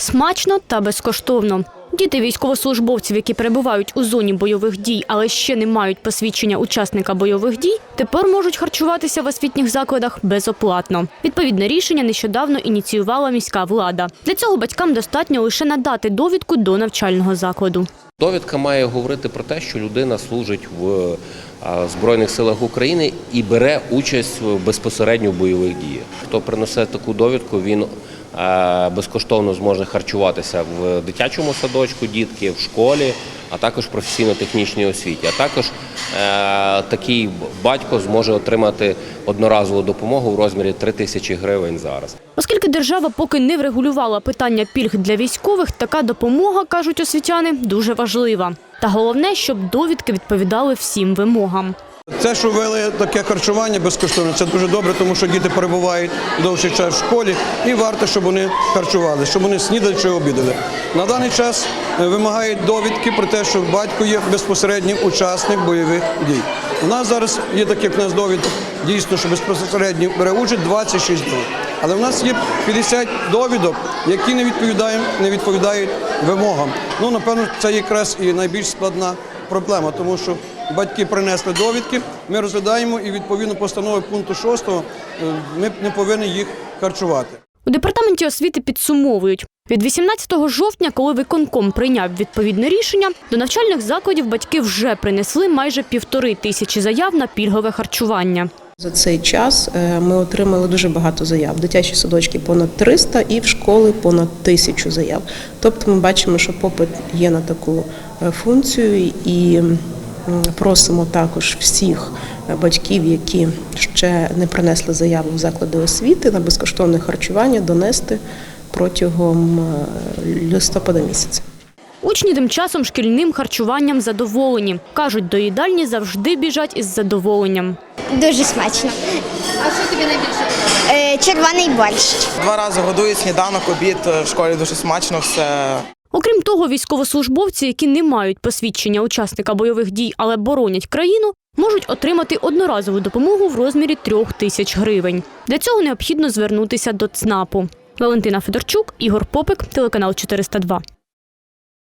смачно та безкоштовно. Діти військовослужбовців, які перебувають у зоні бойових дій, але ще не мають посвідчення учасника бойових дій, тепер можуть харчуватися в освітніх закладах безоплатно. Відповідне рішення нещодавно ініціювала міська влада. Для цього батькам достатньо лише надати довідку до навчального закладу. Довідка має говорити про те, що людина служить в Збройних силах України і бере участь безпосередньо в бойових діях. Хто принесе таку довідку, він безкоштовно зможе харчуватися в дитячому садочку, дітки в школі, а також в професійно-технічній освіті. А також е, такий батько зможе отримати одноразову допомогу в розмірі 3 тисячі гривень зараз. Оскільки держава поки не врегулювала питання пільг для військових, така допомога, кажуть освітяни, дуже важлива. Та головне, щоб довідки відповідали всім вимогам. Те, що ввели таке харчування безкоштовне, це дуже добре, тому що діти перебувають довший час в школі і варто, щоб вони харчували, щоб вони снідали чи обідали. На даний час е, вимагають довідки про те, що батько є безпосереднім учасник бойових дій. У нас зараз є таких в нас довідок, дійсно, що безпосередньо бере участь 26 днів. Але в нас є 50 довідок, які не відповідають, не відповідають вимогам. Ну, напевно, це якраз і найбільш складна проблема, тому що батьки принесли довідки, ми розглядаємо і відповідно постанови пункту 6 е, ми не повинні їх харчувати. У департаменті освіти підсумовують. Від 18 жовтня, коли виконком прийняв відповідне рішення, до навчальних закладів батьки вже принесли майже півтори тисячі заяв на пільгове харчування. За цей час е, ми отримали дуже багато заяв. Дитячі садочки понад 300 і в школи понад тисячу заяв. Тобто ми бачимо, що попит є на таку е, функцію і просимо також всіх е, батьків, які ще не принесли заяву в заклади освіти на безкоштовне харчування, донести протягом е, листопада місяця. Учні тим часом шкільним харчуванням задоволені. Кажуть, до їдальні завжди біжать із задоволенням. Дуже смачно. А що тобі найбільше? Е, червоний борщ. Два рази годують сніданок, обід в школі дуже смачно все. Окрім того, військовослужбовці, які не мають посвідчення учасника бойових дій, але боронять країну, можуть отримати одноразову допомогу в розмірі трьох тисяч гривень. Для цього необхідно звернутися до ЦНАПу. Валентина Федорчук, Ігор Попик, телеканал 402.